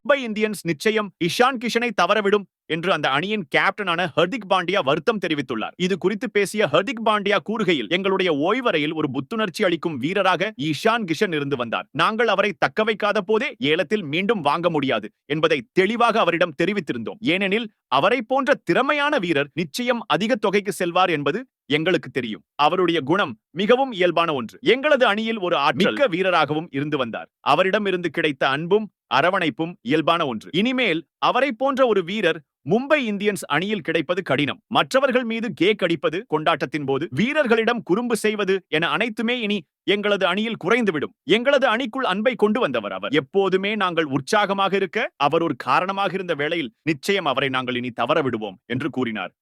Mumbai Indians நிச்சயம் இஷான் கிஷனை தவறவிடும் என்று அந்த அணியின் கேப்டனான ஹர்திக் பாண்டியா வருத்தம் தெரிவித்துள்ளார். இது குறித்து பேசிய ஹர்திக் பாண்டியா கூறுகையில் எங்களுடைய ஓய்வறையில் ஒரு புத்துணர்ச்சி அளிக்கும் வீரராக இஷான் கிஷன் இருந்து வந்தார். நாங்கள் அவரை தக்க வைக்காத போதே ஏலத்தில் மீண்டும் வாங்க முடியாது என்பதை தெளிவாக அவரிடம் தெரிவித்திருந்தோம். ஏனெனில் அவரை போன்ற திறமையான வீரர் நிச்சயம் அதிக தொகைக்கு செல்வார் என்பது எங்களுக்கு தெரியும். அவருடைய குணம் மிகவும் இயல்பான ஒன்று. எங்களது அணியில் ஒரு மிக்க வீரராகவும் இருந்து வந்தார். அவரிடம் இருந்து கிடைத்த அன்பும் அரவணைப்பும் இயல்பான ஒன்று. இனிமேல் அவரை போன்ற ஒரு வீரர் மும்பை இந்தியன்ஸ் அணியில் கிடைப்பது கடினம். மற்றவர்கள் மீது கேக் அடிப்பது கொண்டாட்டத்தின் போது வீரர்களிடம் குறும்பு செய்வது என அனைத்துமே இனி எங்களது அணியில் குறைந்துவிடும். எங்களது அணிக்குள் அன்பை கொண்டு வந்தவர் அவர். எப்போதுமே நாங்கள் உற்சாகமாக இருக்க அவர் ஒரு காரணமாக இருந்த வேளையில் நிச்சயம் அவரை நாங்கள் இனி தவற விடுவோம் என்று கூறினார்.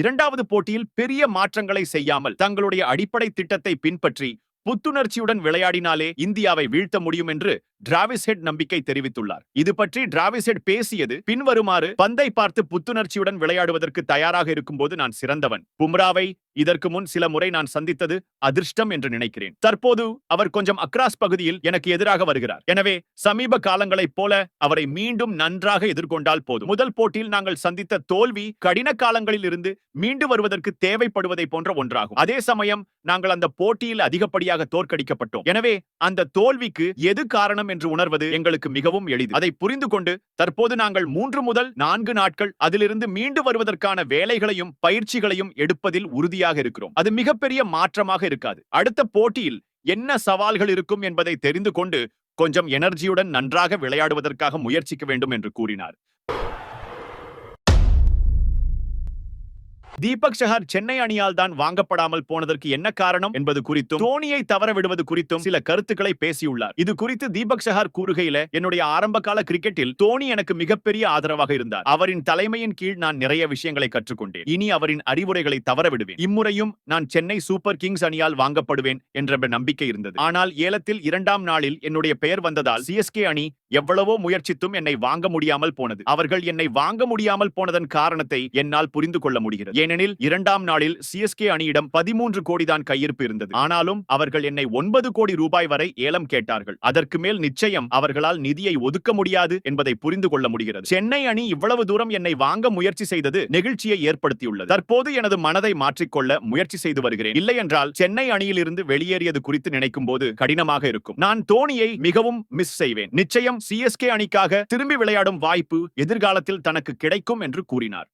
இரண்டாவது போட்டியில் பெரிய மாற்றங்களை செய்யாமல் தங்களுடைய அடிப்படை திட்டத்தை பின்பற்றி புத்துணர்ச்சியுடன் விளையாடினாலே இந்தியாவை வீழ்த்த முடியும் என்று டிராவிஸ் ஹெட் நம்பிக்கை தெரிவித்துள்ளார். இது பற்றி டிராவிஸ் ஹெட் பேசியது பின்வருமாறு பந்தை பார்த்து புத்துணர்ச்சியுடன் விளையாடுவதற்கு தயாராக இருக்கும்போது நான் சிறந்தவன். பும்ராவை இதற்கு முன் சில முறை நான் சந்தித்தது அதிர்ஷ்டம் என்று நினைக்கிறேன். தற்போது அவர் கொஞ்சம் அக்ராஸ் பகுதியில் எனக்கு எதிராக வருகிறார். எனவே சமீப காலங்களைப் போல அவரை மீண்டும் நன்றாக எதிர்கொண்டால் போதும். முதல் போட்டியில் நாங்கள் சந்தித்த தோல்வி கடின காலங்களில் இருந்து மீண்டு வருவதற்கு தேவைப்படுவதை போன்ற ஒன்றாகும். அதே சமயம் நாங்கள் அந்த போட்டியில் அதிகப்படியாக தோற்கடிக்கப்பட்டோம். எனவே அந்த தோல்விக்கு எது காரணம் என்று உணர்வது எங்களுக்கு மிகவும் எளிது. அதை புரிந்து கொண்டு தற்போது நாங்கள் மூன்று முதல் நான்கு நாட்கள் அதிலிருந்து மீண்டு வருவதற்கான வேலைகளையும் பயிற்சிகளையும் எடுப்பதில் உறுதியாக இருக்கிறோம். அது மிகப்பெரிய மாற்றமாக இருக்காது. அடுத்த போட்டியில் என்ன சவால்கள் இருக்கும் என்பதை தெரிந்து கொண்டு கொஞ்சம் எனர்ஜியுடன் நன்றாக விளையாடுவதற்காக முயற்சிக்க வேண்டும் என்று கூறினார். தீபக் சஹார் சென்னை அணியால் தான் வாங்கப்படாமல் போனதற்கு என்ன காரணம் என்பது குறித்தும் தோனியை தவற விடுவது குறித்தும் சில கருத்துக்களை பேசியுள்ளார். இது குறித்து தீபக் சஹார் கூறுகையில என்னுடைய ஆரம்ப கால கிரிக்கெட்டில் தோனி எனக்கு மிகப்பெரிய ஆதரவாக இருந்தார். அவரின் தலைமையின் கீழ் நான் நிறைய விஷயங்களை கற்றுக்கொண்டேன். இனி அவரின் அறிவுரைகளை தவற விடுவேன் இம்முறையும் நான் சென்னை சூப்பர் கிங்ஸ் அணியால் வாங்கப்படுவேன் என்ற நம்பிக்கை இருந்தது. ஆனால் ஏலத்தில் இரண்டாம் நாளில் என்னுடைய பெயர் வந்ததால் சிஎஸ்கே அணி எவ்வளவோ முயற்சித்தும் என்னை வாங்க முடியாமல் போனது. அவர்கள் என்னை வாங்க முடியாமல் போனதன் காரணத்தை என்னால் புரிந்து கொள்ள முடிகிறது. ஏனெனில் இரண்டாம் நாளில் சிஎஸ்கே அணியிடம் பதிமூன்று கோடி தான் கையிருப்பு இருந்தது. ஆனாலும் அவர்கள் என்னை ஒன்பது கோடி ரூபாய் வரை ஏலம் கேட்டார்கள். அதற்கு மேல் நிச்சயம் அவர்களால் நிதியை ஒதுக்க முடியாது என்பதை புரிந்து கொள்ள முடிகிறது. சென்னை அணி இவ்வளவு தூரம் என்னை வாங்க முயற்சி செய்தது நெகிழ்ச்சியை ஏற்படுத்தியுள்ளது. தற்போது எனது மனதை மாற்றிக்கொள்ள முயற்சி செய்து வருகிறேன். இல்லை என்றால் சென்னை அணியிலிருந்து வெளியேறியது குறித்து நினைக்கும் போது கடினமாக இருக்கும். நான் தோனியை மிகவும் மிஸ் செய்வேன். நிச்சயம் சிஎஸ்கே அணிக்காக திரும்பி விளையாடும் வாய்ப்பு எதிர்காலத்தில் தனக்கு கிடைக்கும் என்று கூறினார்.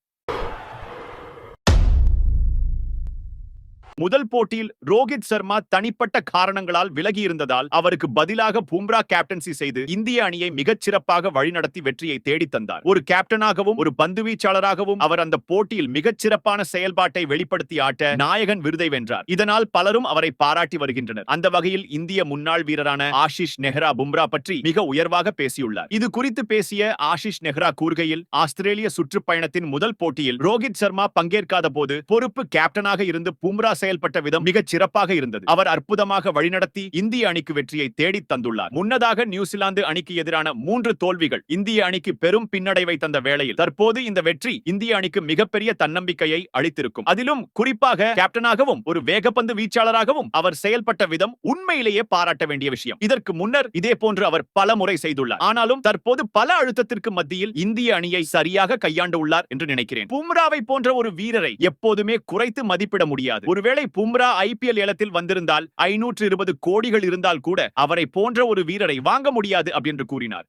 முதல் போட்டியில் ரோஹித் சர்மா தனிப்பட்ட காரணங்களால் விலகி இருந்ததால் அவருக்கு பதிலாக பும்ரா கேப்டன்சி செய்து இந்திய அணியை மிகச் சிறப்பாக வழிநடத்தி வெற்றியை தேடித்தந்தார் ஒரு கேப்டனாகவும் ஒரு பந்து வீச்சாளராகவும் அவர் அந்த போட்டியில் மிகச் சிறப்பான செயல்பாட்டை வெளிப்படுத்தி ஆட்ட நாயகன் விருதை வென்றார். இதனால் பலரும் அவரை பாராட்டி வருகின்றனர். அந்த வகையில் இந்திய முன்னாள் வீரரான ஆஷிஷ் நெஹ்ரா பும்ரா பற்றி மிக உயர்வாக பேசியுள்ளார். இது குறித்து பேசிய ஆஷிஷ் நெஹ்ரா கூறுகையில் ஆஸ்திரேலிய சுற்றுப்பயணத்தின் முதல் போட்டியில் ரோஹித் சர்மா பங்கேற்காத போது பொறுப்பு கேப்டனாக இருந்து பும்ரா செயல்பட்ட விதம் மிகச் சிறப்பாக இருந்தது. அவர் அற்புதமாக வழிநடத்தி இந்திய அணிக்கு வெற்றியை தேடி தந்துள்ளார். முன்னதாக நியூசிலாந்து அணிக்கு எதிரான மூன்று தோல்விகள் இந்திய அணிக்கு பெரும் பின்னடைவை தந்த வேளையில் தற்போது இந்த வெற்றி இந்திய அணிக்கு மிகப்பெரிய தன்னம்பிக்கையை அளித்திருக்கும். அதிலும் குறிப்பாக கேப்டனாகவும் ஒரு வேகப்பந்து வீச்சாளராகவும் அவர் செயல்பட்ட விதம் உண்மையிலேயே பாராட்ட வேண்டிய விஷயம். இதற்கு முன்னர் இதே போன்று அவர் பல முறை செய்துள்ளார். ஆனாலும் தற்போது பல அழுத்தத்திற்கு மத்தியில் இந்திய அணியை சரியாக கையாண்டு உள்ளார் என்று நினைக்கிறேன். பும்ராவை போன்ற ஒரு வீரரை எப்போதுமே குறைத்து மதிப்பிட முடியாது. ஒருவேளை ஒருவேளை பும்ரா ஐபிஎல் ஏலத்தில் வந்திருந்தால் ஐநூற்று இருபது கோடிகள் இருந்தால் கூட அவரை போன்ற ஒரு வீரரை வாங்க முடியாது அப்படின்னு கூறினார்.